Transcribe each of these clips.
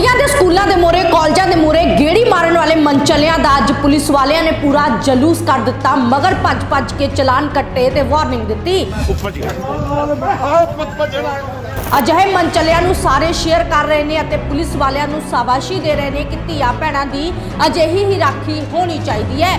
ਕੁੜੀਆਂ ਦੇ ਸਕੂਲਾਂ ਦੇ ਮੋਰੇ, ਕਾਲਜਾਂ ਦੇ ਮੋਰੇ ਗੇੜੀ ਮਾਰਨ ਵਾਲੇ ਮਨਚਲਿਆਂ ਦਾ ਅੱਜ ਪੁਲਿਸ ਵਾਲਿਆਂ ਨੇ ਪੂਰਾ ਜਲੂਸ ਕਰ ਦਿੱਤਾ। ਮਗਰ ਭੱਜ ਭੱਜ ਕੇ ਚਲਾਨ ਕੱਟੇ ਤੇ ਵਾਰਨਿੰਗ ਦਿੱਤੀ। ਅਜਿਹੇ ਮਨਚਲਿਆਂ ਨੂੰ ਸਾਰੇ ਸ਼ੇਅਰ ਕਰ ਰਹੇ ਨੇ ਅਤੇ ਪੁਲਿਸ ਵਾਲਿਆਂ ਨੂੰ ਸ਼ਾਬਾਸ਼ੀ ਦੇ ਰਹੇ ਨੇ ਕਿ ਧੀਆ ਭੈਣਾਂ ਦੀ ਅਜਿਹੀ ਹੀ ਰਾਖੀ ਹੋਣੀ ਚਾਹੀਦੀ ਹੈ।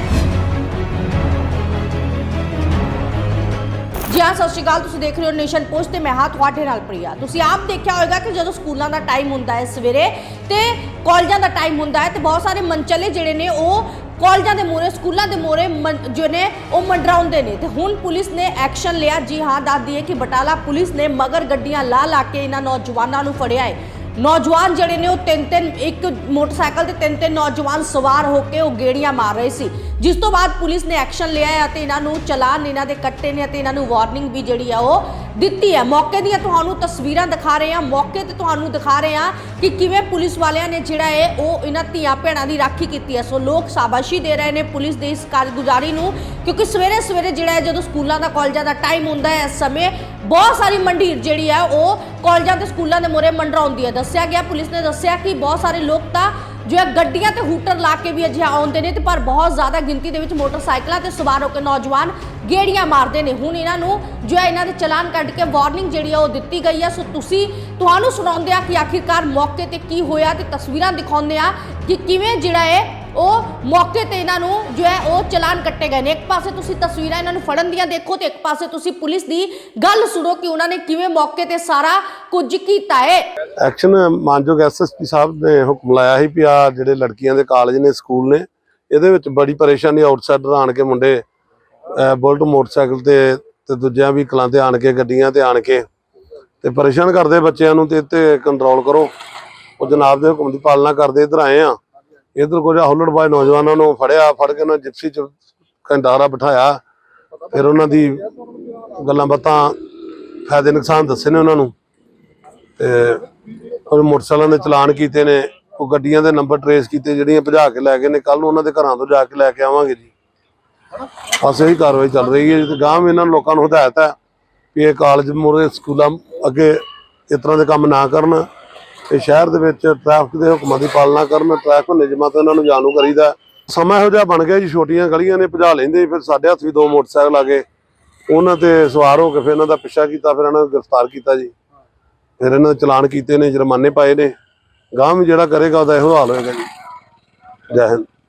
ਜੀ ਹਾਂ ਸਤਿ ਸ਼੍ਰੀ ਅਕਾਲ, ਤੁਸੀਂ ਦੇਖ ਰਹੇ ਹੋ ਨੇਸ਼ਨ ਪੋਸਟ ਤੇ ਮੈਂ ਹਾਂ ਤੁਹਾਡੇ ਨਾਲ ਪ੍ਰਿਆ। ਤੁਸੀਂ ਆਪ ਦੇਖਿਆ ਹੋਵੇਗਾ ਕਿ ਜਦੋਂ ਸਕੂਲਾਂ ਦਾ ਟਾਈਮ ਹੁੰਦਾ ਹੈ ਸਵੇਰੇ ਤੇ ਕਾਲਜਾਂ ਦਾ ਟਾਈਮ ਹੁੰਦਾ ਹੈ ਤੇ ਬਹੁਤ ਸਾਰੇ ਮੰਚਲੇ ਜਿਹੜੇ ਨੇ ਉਹ ਕਾਲਜਾਂ ਦੇ ਮੋਰੇ ਸਕੂਲਾਂ ਦੇ ਮੋਰੇ ਜੋ ਨੇ ਉਹ ਮੰਡਰਾਉਂਦੇ ਨੇ। ਤੇ ਹੁਣ ਪੁਲਿਸ ਨੇ ਐਕਸ਼ਨ ਲਿਆ। ਜੀ ਹਾਂ, ਦੱਸ ਦਈਏ ਕਿ ਬਟਾਲਾ ਪੁਲਿਸ ਨੇ ਮਗਰ ਗੱਡੀਆਂ ਲਾ ਲਾ ਕੇ ਇਹਨਾਂ ਨੌਜਵਾਨਾਂ ਨੂੰ ਫੜਿਆ ਹੈ। ਨੌਜਵਾਨ ਜਿਹੜੇ ਨੇ ਉਹ ਤਿੰਨ ਤਿੰਨ, ਇੱਕ ਮੋਟਰਸਾਈਕਲ ਤੇ ਤਿੰਨ ਤਿੰਨ ਨੌਜਵਾਨ ਸਵਾਰ ਹੋ ਕੇ ਉਹ ਗੇੜੀਆਂ ਮਾਰ ਰਹੇ ਸੀ। ਜਿਸ ਤੋਂ ਬਾਅਦ ਪੁਲਿਸ ਨੇ ਐਕਸ਼ਨ ਲਿਆ ਅਤੇ ਇਹਨਾਂ ਨੂੰ ਚਲਾਨ, ਇਹਨਾਂ ਦੇ ਕੱਟੇ ਨੇ ਅਤੇ ਇਹਨਾਂ ਨੂੰ ਵਾਰਨਿੰਗ ਵੀ ਜਿਹੜੀ ਆ ਉਹ ਦਿੱਤੀ ਹੈ। ਮੌਕੇ ਦੀਆਂ ਤੁਹਾਨੂੰ ਤਸਵੀਰਾਂ ਦਿਖਾ ਰਹੇ ਹਾਂ। ਮੌਕੇ ਤੇ ਤੁਹਾਨੂੰ ਦਿਖਾ ਰਹੇ ਹਾਂ ਕਿ ਕਿਵੇਂ ਪੁਲਿਸ ਵਾਲਿਆਂ ਨੇ ਜਿਹੜਾ ਹੈ, ਉਹ ਇਹਨਾਂ ਧੀਆਂ ਭੈਣਾਂ ਦੀ ਰਾਖੀ ਕੀਤੀ ਹੈ। ਸੋ ਲੋਕ ਸ਼ਾਬਾਸ਼ੀ ਦੇ ਰਹੇ ਨੇ ਪੁਲਿਸ ਦੇ ਇਸ ਕਾਰਗੁਜ਼ਾਰੀ ਨੂੰ, ਕਿਉਂਕਿ ਸਵੇਰੇ ਸਵੇਰੇ ਜਿਹੜਾ ਹੈ, ਜਦੋਂ ਸਕੂਲਾਂ ਦਾ ਕਾਲਜਾਂ ਦਾ ਟਾਈਮ ਹੁੰਦਾ ਹੈ, ਇਸ ਸਮੇਂ ਬਹੁਤ ਸਾਰੀ ਮੰਡੀਰ ਜਿਹੜੀ ਹੈ, ਉਹ ਕਾਲਜਾਂ ਤੇ ਸਕੂਲਾਂ ਦੇ ਮੋਰੇ ਮੰਡਰਾਉਂਦੀ ਹੈ। ਦੱਸਿਆ ਗਿਆ, ਪੁਲਿਸ ਨੇ ਦੱਸਿਆ ਕਿ ਬਹੁਤ ਸਾਰੇ ਲੋਕ ਤਾਂ ਜੋ ਹੈ ਗੱਡੀਆਂ ਤੇ ਹੂਟਰ ਲਾ ਕੇ ਵੀ ਅਜਿਹਾ ਆਉਂਦੇ ਨੇ ਤੇ ਪਰ ਬਹੁਤ ਜ਼ਿਆਦਾ ਗਿਣਤੀ ਦੇ ਵਿੱਚ ਮੋਟਰਸਾਈਕਲਾਂ ਤੇ ਸਵਾਰ ਹੋ ਕੇ ਨੌਜਵਾਨ ਗੇੜੀਆਂ ਮਾਰਦੇ ਨੇ। ਹੁਣ ਇਹਨਾਂ ਨੂੰ ਜੋ ਹੈ ਇਹਨਾਂ ਦੇ ਚਲਾਨ ਕੱਢ ਕੇ ਵਾਰਨਿੰਗ ਜਿਹੜੀ ਆ ਉਹ ਦਿੱਤੀ ਗਈ ਹੈ ਸੋ ਤੁਸੀਂ ਤੁਹਾਨੂੰ ਸੁਣਾਉਂਦੇ ਆ ਕਿ ਆਖਿਰਕਾਰ ਮੌਕੇ ਤੇ ਕੀ ਹੋਇਆ ਤੇ ਤਸਵੀਰਾਂ ਦਿਖਾਉਂਦੇ ਆ ਕਿ ਕਿਵੇਂ ਜਿਹੜਾ ਹੈ ਉਹ ਮੌਕੇ ਤੇ ਇਹਨਾਂ ਨੂੰ ਜੋ ਹੈ ਉਹ ਚਲਾਨ ਕੱਟੇ ਗਏ ਨੇ। ਇੱਕ ਪਾਸੇ ਤੁਸੀਂ ਤਸਵੀਰਾਂ ਇਹਨਾਂ ਨੂੰ ਫੜਨ ਦੀਆਂ ਦੇਖੋ ਤੇ ਇੱਕ ਪਾਸੇ ਤੁਸੀਂ ਪੁਲਿਸ ਦੀ ਗੱਲ ਸੁਣੋ ਕਿ ਉਹਨਾਂ ਨੇ ਕਿਵੇਂ ਮੌਕੇ ਤੇ ਸਾਰਾ ਕੁਝ ਕੀਤਾ ਹੈ। ਐਕਸ਼ਨ ਮਾਨਯੋਗ ਐਸਐਸਪੀ ਸਾਹਿਬ ਨੇ ਹੁਕਮ ਲਾਇਆ ਸੀ ਵੀ ਆ ਜਿਹੜੇ ਲੜਕੀਆਂ ਦੇ ਕਾਲਜ ਨੇ, ਸਕੂਲ ਨੇ, ਇਹਦੇ ਵਿੱਚ ਬੜੀ ਪਰੇਸ਼ਾਨੀ ਆਊਟਸਾਈਡਰ ਆਣ ਕੇ ਮੁੰਡੇ ਬੁਲਟ ਮੋਟਰਸਾਈਕਲ ਤੇ ਤੇ ਦੂਜਿਆਂ ਵੀ ਕਲਾਂ ਤੇ ਆਣ ਕੇ, ਗੱਡੀਆਂ ਤੇ ਆਣ ਕੇ ਤੇ ਪਰੇਸ਼ਾਨ ਕਰਦੇ ਬੱਚਿਆਂ ਨੂੰ ਤੇ ਇੱਥੇ ਕੰਟਰੋਲ ਕਰੋ। ਉਹ ਜਨਾਬ ਦੇ ਹੁਕਮ ਦੀ ਪਾਲਣਾ ਕਰਦੇ ਇੱਧਰ ਆਏ ਆ। ਇੱਧਰ ਕੁਝ ਹੁੱਲੜਬਾਜ਼ ਨੌਜਵਾਨਾਂ ਨੂੰ ਫੜਿਆ, ਫੜ ਕੇ ਉਹਨਾਂ ਜਿਪਸੀ ਚ ਕੰਡਾਰਾ ਬਿਠਾਇਆ। ਫਿਰ ਉਹਨਾਂ ਦੀ ਗੱਲਾਂ ਬਾਤਾਂ ਫਾਇਦੇ ਨੁਕਸਾਨ ਦੱਸੇ ਨੇ ਉਹਨਾਂ ਨੂੰ। ਤੇ ਉਹ ਮੋਟਰਸਾਈਕਲਾਂ ਦੇ ਚਲਾਨ ਕੀਤੇ ਨੇ, ਉਹ ਗੱਡੀਆਂ ਦੇ ਨੰਬਰ ਟਰੇਸ ਕੀਤੇ, ਜਿਹੜੀਆਂ ਭਜਾ ਕੇ ਲੈ ਗਏ ਨੇ ਕੱਲ ਨੂੰ ਉਹਨਾਂ ਦੇ ਘਰਾਂ ਤੋਂ ਜਾ ਕੇ ਲੈ ਕੇ ਆਵਾਂਗੇ ਜੀ। ਬਸ ਇਹੀ ਕਾਰਵਾਈ ਚੱਲ ਰਹੀ ਹੈ, ਤੇ ਗਾਂਵ ਇਹਨਾਂ ਲੋਕਾਂ ਨੂੰ ਹਦਾਇਤ ਹੈ ਵੀ ਇਹ ਕਾਲਜ ਮੋਰੇ ਸਕੂਲਾਂ ਅੱਗੇ ਇਸ ਤਰ੍ਹਾਂ ਦੇ ਕੰਮ ਨਾ ਕਰਨ ਤੇ ਸ਼ਹਿਰ ਦੇ ਵਿੱਚ ਟ੍ਰੈਫਿਕ ਦੇ ਹੁਕਮਾਂ ਦੀ ਪਾਲਣਾ ਕਰਨ ਟ੍ਰੈਫਿਕ ਨਿਯਮਾਂ ਤੋਂ ਇਹਨਾਂ ਨੂੰ ਜਾਣੂ ਕਰੀਦਾ ਸਮਾਂ ਇਹੋ ਜਿਹਾ ਬਣ ਗਿਆ ਜੀ, ਛੋਟੀਆਂ ਗਲੀਆਂ ਨੇ ਭਜਾ ਲੈਂਦੇ, ਫਿਰ ਸਾਡੇ ਹੱਥ ਵੀ ਦੋ ਮੋਟਰਸਾਈਕਲ ਆ ਗਏ, ਉਹਨਾਂ ਤੇ ਸਵਾਰ ਹੋ ਕੇ ਫਿਰ ਇਹਨਾਂ ਦਾ ਪਿੱਛਾ ਕੀਤਾ, ਫਿਰ ਇਹਨਾਂ ਨੂੰ ਗ੍ਰਿਫਤਾਰ ਕੀਤਾ ਜੀ। ਫਿਰ ਇਹਨਾਂ ਦੇ ਚਲਾਨ ਕੀਤੇ ਨੇ, ਜੁਰਮਾਨੇ ਪਾਏ ਨੇ। ਗਾਂਹ ਵੀ ਜਿਹੜਾ ਕਰੇਗਾ, ਉਹਦਾ ਇਹੋ ਹਾਲ ਹੋਏਗਾ ਜੀ। ਜੈ ਹਿੰਦ।